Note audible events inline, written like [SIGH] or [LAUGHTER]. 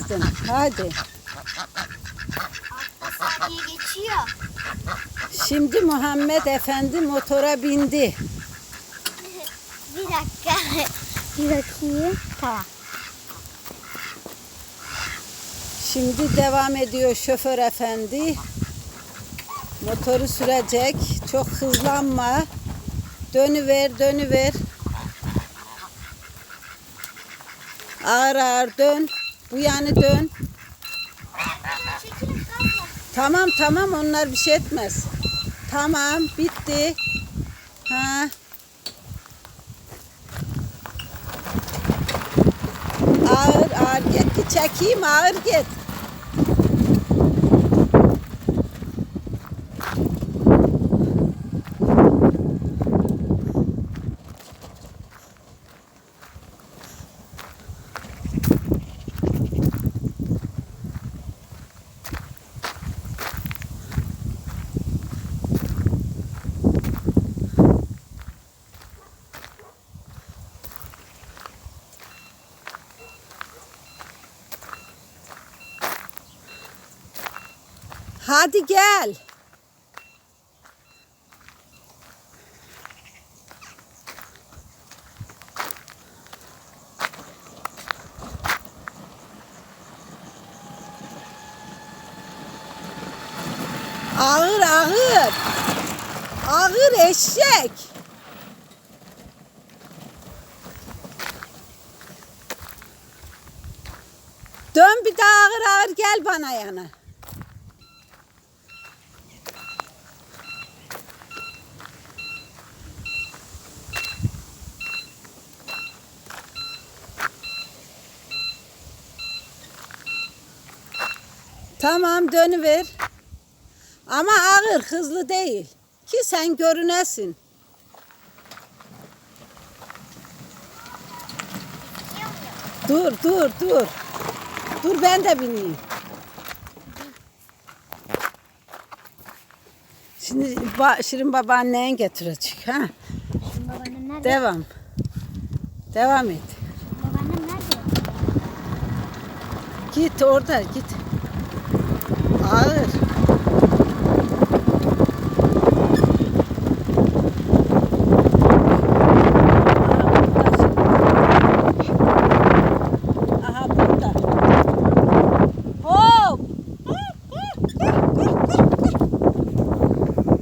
ettin. Hadi. saniye geçiyor. Şimdi Muhammed Efendi motora bindi. [LAUGHS] Bir dakika. Bir bakayım. Tamam. Şimdi devam ediyor şoför efendi. Motoru sürecek. Çok hızlanma. Dönüver, dönüver. Ağır ağır dön. Bu yanı dön. Tamam tamam onlar bir şey etmez. Tamam bitti. Ha. Ağır ağır git ki çekeyim ağır git. Hadi gel. Ağır ağır. Ağır eşek. Dön bir daha ağır ağır gel bana yana. Tamam dönüver. Ama ağır hızlı değil. Ki sen görünesin. Dur dur dur. Dur ben de bineyim. Şimdi ba Şirin babaannen getirecek ha. Şimdi babaannem nerede? Devam. Devam et. Babaannem nerede? Git orada git. Ağır.